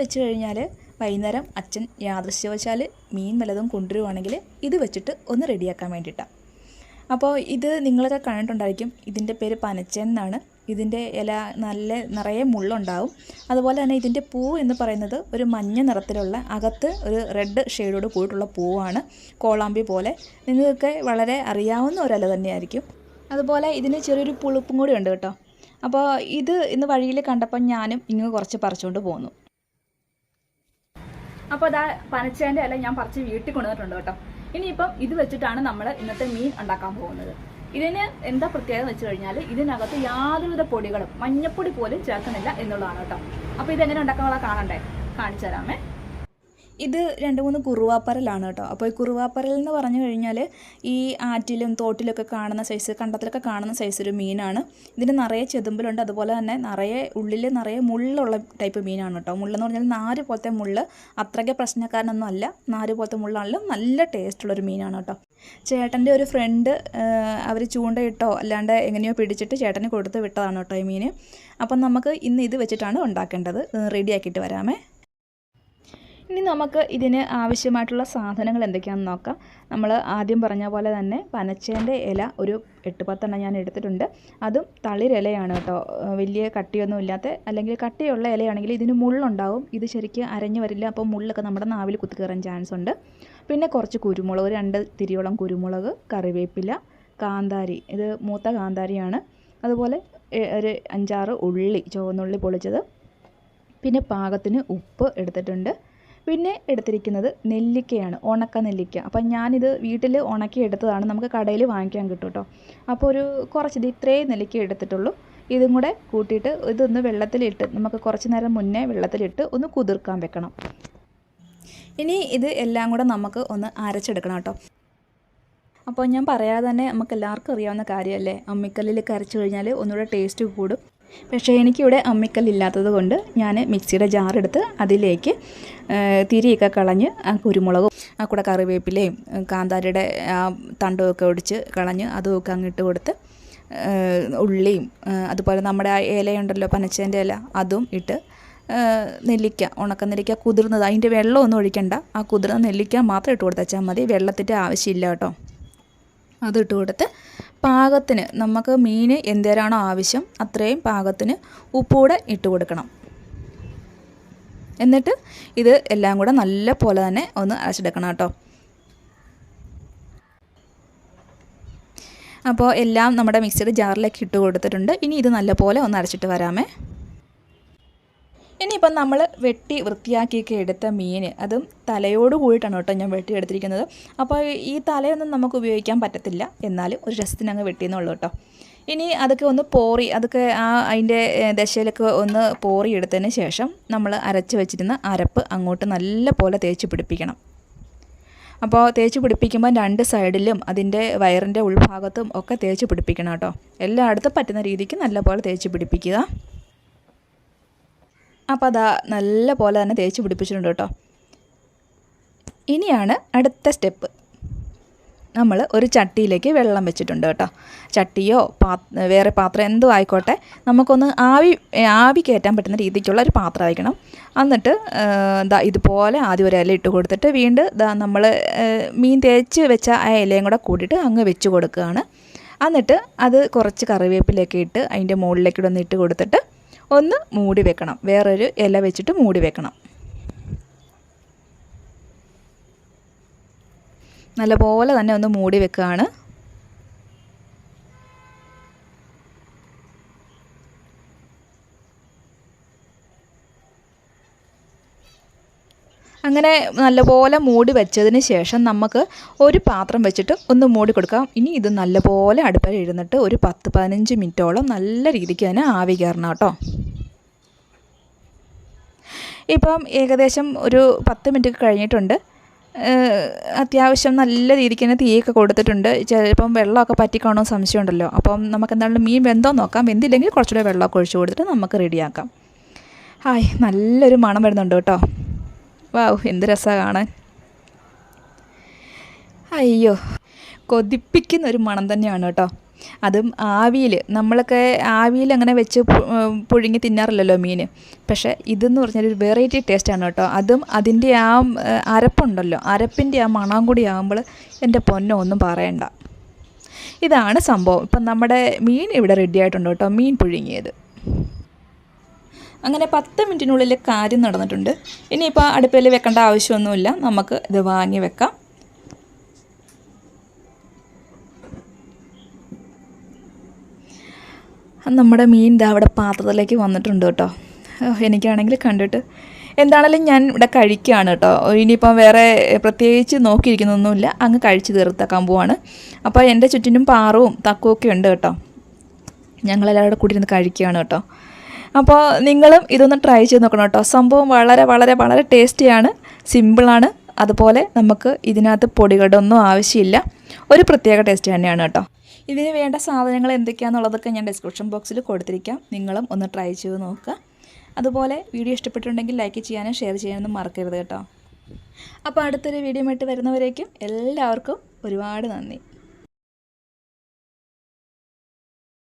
വെച്ച് കഴിഞ്ഞാൽ വൈകുന്നേരം അച്ഛൻ യാദൃശ്യവശാൽ മീൻ വല്ലതും കൊണ്ടുവരുവാണെങ്കിൽ ഇത് വെച്ചിട്ട് ഒന്ന് റെഡിയാക്കാൻ വേണ്ടിയിട്ടാണ് അപ്പോൾ ഇത് നിങ്ങളൊക്കെ കണ്ടിട്ടുണ്ടായിരിക്കും. ഇതിന്റെ പേര് പനച്ചൻ എന്നാണ്. ഇതിന്റെ ഇല നല്ല നിറയെ മുള്ളുണ്ടാവും. അതുപോലെ തന്നെ ഇതിന്റെ പൂ എന്ന് പറയുന്നത് ഒരു മഞ്ഞ നിറത്തിലുള്ള അകത്ത് ഒരു റെഡ് ഷെയ്ഡോട് കൂടിയിട്ടുള്ള പൂവാണ്. കോളാമ്പി പോലെ. നിങ്ങൾക്കൊക്കെ വളരെ അറിയാവുന്ന ഒരല തന്നെയായിരിക്കും. അതുപോലെ ഇതിന് ചെറിയൊരു പുളിപ്പും കൂടി ഉണ്ട് കേട്ടോ. അപ്പോൾ ഇത് ഇന്ന് വഴിയിൽ കണ്ടപ്പോൾ ഞാനും ഇങ്ങ് കുറച്ച് പറിച്ചുകൊണ്ട് പോന്നു. അപ്പോൾ അതാ പനച്ചേന്റെ ഇല ഞാൻ പറിച്ച് വീട്ടിൽ കൊണ്ടുവന്നിട്ടുണ്ട് കേട്ടോ. ഇനിയിപ്പം ഇത് വെച്ചിട്ടാണ് നമ്മൾ ഇന്നത്തെ മീൻ ഉണ്ടാക്കാൻ പോകുന്നത്. ഇതിന് എന്താ പ്രത്യേകത വെച്ച് കഴിഞ്ഞാൽ ഇതിനകത്ത് യാതൊരുവിധ പൊടികളും മഞ്ഞപ്പൊടി പോലും ചേർക്കുന്നില്ല എന്നുള്ളതാണ് കേട്ടോ. അപ്പോൾ എങ്ങനെ ഉണ്ടാക്കാനുള്ള കാണണ്ടേ? കാണിച്ചു തരാമേ. ഇത് രണ്ട് മൂന്ന് കുറുവാപ്പരലാണ് കേട്ടോ. അപ്പോൾ ഈ കുറുവാപ്പരൽ എന്ന് പറഞ്ഞു കഴിഞ്ഞാൽ ഈ ആറ്റിലും തോട്ടിലൊക്കെ കാണുന്ന സൈസ് കണ്ടത്തിലൊക്കെ കാണുന്ന സൈസ് ഒരു മീനാണ്. ഇതിന് നിറയെ ചെതുമ്പലുണ്ട്. അതുപോലെ തന്നെ നിറയെ ഉള്ളിൽ നിറയെ മുള്ളുള്ള ടൈപ്പ് മീനാണ് കേട്ടോ. മുള്ളെന്ന് പറഞ്ഞാൽ നാര് പോലത്തെ മുള്ള്. അത്രയ്ക്ക് പ്രശ്നക്കാരനൊന്നും അല്ല. നാര് പോലത്തെ മുള്ളാണെങ്കിലും നല്ല ടേസ്റ്റുള്ളൊരു മീനാണ് കേട്ടോ. ചേട്ടന്റെ ഒരു ഫ്രണ്ട് അവർ ചൂണ്ടയിട്ടോ അല്ലാണ്ട് എങ്ങനെയോ പിടിച്ചിട്ട് ചേട്ടന് കൊടുത്ത് വിട്ടതാണ് കേട്ടോ ഈ മീൻ അപ്പം നമുക്ക് ഇന്ന് ഇത് വെച്ചിട്ടാണ് ഉണ്ടാക്കേണ്ടത്. റെഡിയാക്കിയിട്ട് വരാമേ. ഇനി നമുക്ക് ഇതിന് ആവശ്യമായിട്ടുള്ള സാധനങ്ങൾ എന്തൊക്കെയാണെന്ന് നോക്കാം. നമ്മൾ ആദ്യം പറഞ്ഞ പോലെ തന്നെ പനച്ചേന്റെ ഇല ഒരു എട്ട് പത്തെണ്ണം ഞാൻ എടുത്തിട്ടുണ്ട്. അതും തളിരിലയാണ് കേട്ടോ. വലിയ കട്ടിയൊന്നും ഇല്ലാത്ത അല്ലെങ്കിൽ കട്ടിയുള്ള ഇലയാണെങ്കിൽ ഇതിന് മുള്ളുണ്ടാവും. ഇത് ശരിക്കും അരഞ്ഞു വരില്ല. അപ്പോൾ മുള്ളൊക്കെ നമ്മുടെ നാവിൽ കുത്തി കയറാൻ ചാൻസ് ഉണ്ട്. പിന്നെ കുറച്ച് കുരുമുളക് രണ്ട് തിരിയോളം കുരുമുളക് കറിവേപ്പില കാന്താരി. ഇത് മൂത്ത കാന്താരിയാണ്. അതുപോലെ ഒരു അഞ്ചാറ് ഉള്ളി ചുവന്നുള്ളി പൊളിച്ചത്. പിന്നെ പാകത്തിന് ഉപ്പ് എടുത്തിട്ടുണ്ട്. പിന്നെ എടുത്തിരിക്കുന്നത് നെല്ലിക്കയാണ് ഉണക്ക നെല്ലിക്ക. അപ്പം ഞാനിത് വീട്ടിൽ ഉണക്കി എടുത്തതാണ്. നമുക്ക് കടയിൽ വാങ്ങിക്കാൻ കിട്ടും കേട്ടോ അപ്പോൾ ഒരു കുറച്ച് ഇത് ഇത്രയും നെല്ലിക്ക എടുത്തിട്ടുള്ളൂ. ഇതും കൂടെ കൂട്ടിയിട്ട് ഇതൊന്ന് വെള്ളത്തിലിട്ട് നമുക്ക് കുറച്ച് നേരം മുന്നേ വെള്ളത്തിലിട്ട് ഒന്ന് കുതിർക്കാൻ വെക്കണം. ഇനി ഇത് എല്ലാം കൂടെ നമുക്ക് ഒന്ന് അരച്ചെടുക്കണം കേട്ടോ അപ്പോൾ ഞാൻ പറയാതെ തന്നെ നമുക്ക് എല്ലാവർക്കും അറിയാവുന്ന കാര്യമല്ലേ? അമ്മിക്കല്ലിൽ അരച്ചു കഴിഞ്ഞാൽ ഒന്നുകൂടെ ടേസ്റ്റ് കൂടും. പക്ഷേ എനിക്കിവിടെ അമ്മിക്കല്ലില്ലാത്തത് കൊണ്ട് ഞാൻ മിക്സിയുടെ ജാറെടുത്ത് അതിലേക്ക് തിരിയൊക്കെ കളഞ്ഞ് ആ കുരുമുളകും ആ കൂടെ കറിവേപ്പിലയും കാന്താരിയുടെ ആ തണ്ടുമൊക്കെ ഒടിച്ച് കളഞ്ഞ് അതുമൊക്കെ അങ്ങിട്ട് കൊടുത്ത് ഉള്ളിയും അതുപോലെ നമ്മുടെ ആ ഇലയുണ്ടല്ലോ പനച്ചേന്റെ ഇല അതും ഇട്ട് നെല്ലിക്ക ഉണക്ക നെല്ലിക്ക കുതിർന്നത് അതിന്റെ വെള്ളമൊന്നും ഒഴിക്കണ്ട. ആ കുതിർന്ന നെല്ലിക്ക മാത്രം ഇട്ട് കൊടുത്താൽ മതി വെള്ളത്തിന്റെ ആവശ്യമില്ല കേട്ടോ. അതിട്ട് കൊടുത്ത് പാകത്തിന് നമുക്ക് മീൻ എന്തേരാണോ ആവശ്യം അത്രയും പാകത്തിന് ഉപ്പൂടെ ഇട്ട് കൊടുക്കണം. എന്നിട്ട് ഇത് എല്ലാം കൂടെ നല്ല പോലെ തന്നെ ഒന്ന് അരച്ചെടുക്കണം കേട്ടോ. അപ്പോൾ എല്ലാം നമ്മുടെ മിക്സിയുടെ ജാറിലേക്ക് ഇട്ട് കൊടുത്തിട്ടുണ്ട്. ഇനി ഇത് നല്ലപോലെ ഒന്ന് അരച്ചിട്ട് വരാമേ. ഇനിയിപ്പം നമ്മൾ വെട്ടി വൃത്തിയാക്കിയൊക്കെ എടുത്ത മീൻ അതും തലയോട് കൂടിയിട്ടാണ് കേട്ടോ ഞാൻ വെട്ടിയെടുത്തിരിക്കുന്നത്. അപ്പോൾ ഈ തലയൊന്നും നമുക്ക് ഉപയോഗിക്കാൻ പറ്റത്തില്ല. എന്നാലും ഒരു രസത്തിന് അങ്ങ് വെട്ടിയെന്നുള്ളൂ കേട്ടോ. ഇനി അതൊക്കെ ഒന്ന് പോറി അതൊക്കെ ആ അതിന്റെ ദശയിലൊക്കെ ഒന്ന് പോറി എടുത്തതിന് ശേഷം നമ്മൾ അരച്ച് വെച്ചിരുന്ന അരപ്പ് അങ്ങോട്ട് നല്ല പോലെ തേച്ച് പിടിപ്പിക്കണം. അപ്പോൾ തേച്ച് പിടിപ്പിക്കുമ്പോൾ രണ്ട് സൈഡിലും അതിന്റെ വയറിന്റെ ഉൾഭാഗത്തും ഒക്കെ തേച്ച് പിടിപ്പിക്കണം കേട്ടോ. എല്ലായിടത്തും പറ്റുന്ന രീതിക്ക് നല്ലപോലെ തേച്ച് പിടിപ്പിക്കുക. അപ്പോൾ അതാ നല്ല പോലെ തന്നെ തേച്ച് പിടിപ്പിച്ചിട്ടുണ്ട് കേട്ടോ. ഇനിയാണ് അടുത്ത സ്റ്റെപ്പ്. നമ്മൾ ഒരു ചട്ടിയിലേക്ക് വെള്ളം വെച്ചിട്ടുണ്ട് കേട്ടോ. ചട്ടിയോ പാ വേറെ പാത്രം എന്തോ ആയിക്കോട്ടെ നമുക്കൊന്ന് ആവി ആവി കയറ്റാൻ പറ്റുന്ന രീതിക്കുള്ള ഒരു പാത്രം ആയിരിക്കണം. എന്നിട്ട് ദാ ഇതുപോലെ ആദ്യം ഒരു ഇല ഇട്ട് കൊടുത്തിട്ട് വീണ്ടും ദാ നമ്മൾ മീൻ തേച്ച് വെച്ച ആ ഇലയും കൂടെ കൂട്ടിയിട്ട് അങ്ങ് വെച്ച് കൊടുക്കുകയാണ്. എന്നിട്ട് അത് കുറച്ച് കറിവേപ്പിലൊക്കെ ഇട്ട് അതിന്റെ മുകളിലേക്ക് ഒന്ന് ഇട്ട് കൊടുത്തിട്ട് ഒന്ന് മൂടി വെക്കണം. വേറൊരു ഇല വെച്ചിട്ട് മൂടി വെക്കണം. നല്ലപോലെ തന്നെ ഒന്ന് മൂടി വെക്കുകയാണ് അങ്ങനെ നല്ലപോലെ മൂടി വെച്ചതിന് ശേഷം നമുക്ക് ഒരു പാത്രം വെച്ചിട്ട് ഒന്ന് മൂടി കൊടുക്കാം. ഇനി ഇത് നല്ലപോലെ അടുപ്പിൽ ഇരുന്നിട്ട് ഒരു പത്ത് പതിനഞ്ച് മിനിറ്റോളം നല്ല രീതിക്ക് തന്നെ ആവി കയറണം കേട്ടോ. ഇപ്പം ഏകദേശം ഒരു പത്ത് മിനിറ്റ് കഴിഞ്ഞിട്ടുണ്ട്. അത്യാവശ്യം നല്ല രീതിക്ക് തന്നെ തീയൊക്കെ കൊടുത്തിട്ടുണ്ട്. ചിലപ്പം വെള്ളമൊക്കെ പറ്റിക്കാണോ സംശയമുണ്ടല്ലോ. അപ്പം നമുക്ക് എന്തായാലും മീൻ വെന്തോ നോക്കാം. വെന്തില്ലെങ്കിൽ കുറച്ചുകൂടെ വെള്ളമൊക്കെ ഒഴിച്ച് കൊടുത്തിട്ട് നമുക്ക് റെഡിയാക്കാം. ഹായ് നല്ലൊരു മണം വരുന്നുണ്ട് കേട്ടോ. വാവ് എന്ത് രസമാണ് കാണാൻ. അയ്യോ കൊതിപ്പിക്കുന്ന ഒരു മണം തന്നെയാണ് കേട്ടോ. അതും ആവിയിൽ നമ്മളൊക്കെ ആവിയിൽ അങ്ങനെ വെച്ച് പുഴുങ്ങി തിന്നാറില്ലല്ലോ മീൻ. പക്ഷേ ഇതെന്ന് പറഞ്ഞാൽ ഒരു വെറൈറ്റി ടേസ്റ്റാണ് കേട്ടോ. അതും അതിന്റെ ആ അരപ്പുണ്ടല്ലോ. അരപ്പിന്റെ ആ മണം കൂടി ആകുമ്പോൾ എന്റെ പൊന്നോ ഒന്നും പറയണ്ട. ഇതാണ് സംഭവം. ഇപ്പം നമ്മുടെ മീൻ ഇവിടെ റെഡി ആയിട്ടുണ്ട് കേട്ടോ. മീൻ പുഴുങ്ങിയത്. അങ്ങനെ പത്ത് മിനിറ്റിനുള്ളിൽ കാര്യം നടന്നിട്ടുണ്ട്. ഇനിയിപ്പോൾ അടുപ്പിൽ വെക്കേണ്ട ആവശ്യമൊന്നുമില്ല. നമുക്ക് ഇത് വാങ്ങി വെക്കാം. നമ്മുടെ മീൻ ഇതാ അവിടെ പാത്രത്തിലേക്ക് വന്നിട്ടുണ്ട് കേട്ടോ. എനിക്കാണെങ്കിൽ കണ്ടിട്ട് എന്താണെങ്കിലും ഞാൻ ഇവിടെ കഴിക്കുകയാണ് കേട്ടോ. ഇനിയിപ്പം വേറെ പ്രത്യേകിച്ച് നോക്കിയിരിക്കുന്നൊന്നുമില്ല. അങ്ങ് കഴിച്ച് തീർത്താക്കാൻ പോവാണ്. അപ്പോൾ എന്റെ ചുറ്റിനും പാറവും തക്കവും ഒക്കെ ഉണ്ട് കേട്ടോ. ഞങ്ങളെല്ലാവരും കൂടി ഇരുന്ന് കഴിക്കുകയാണ് കേട്ടോ. അപ്പോൾ നിങ്ങളും ഇതൊന്ന് ട്രൈ ചെയ്ത് നോക്കണം കേട്ടോ. സംഭവം വളരെ വളരെ വളരെ ടേസ്റ്റിയാണ്. സിമ്പിളാണ്. അതുപോലെ നമുക്ക് ഇതിനകത്ത് പൊടികളുടെ ഒന്നും ആവശ്യമില്ല. ഒരു പ്രത്യേക ടേസ്റ്റ് തന്നെയാണ് കേട്ടോ. ഇതിന് വേണ്ട സാധനങ്ങൾ എന്തൊക്കെയാണെന്നുള്ളതൊക്കെ ഞാൻ ഡിസ്ക്രിപ്ഷൻ ബോക്സിൽ കൊടുത്തിരിക്കാം. നിങ്ങളും ഒന്ന് ട്രൈ ചെയ്ത് നോക്കുക. അതുപോലെ വീഡിയോ ഇഷ്ടപ്പെട്ടിട്ടുണ്ടെങ്കിൽ ലൈക്ക് ചെയ്യാനും ഷെയർ ചെയ്യാനൊന്നും മറക്കരുത് കേട്ടോ. അപ്പോൾ അടുത്തൊരു വീഡിയോ ആയിട്ട് വരുന്നവരേക്കും എല്ലാവർക്കും ഒരുപാട് നന്ദി.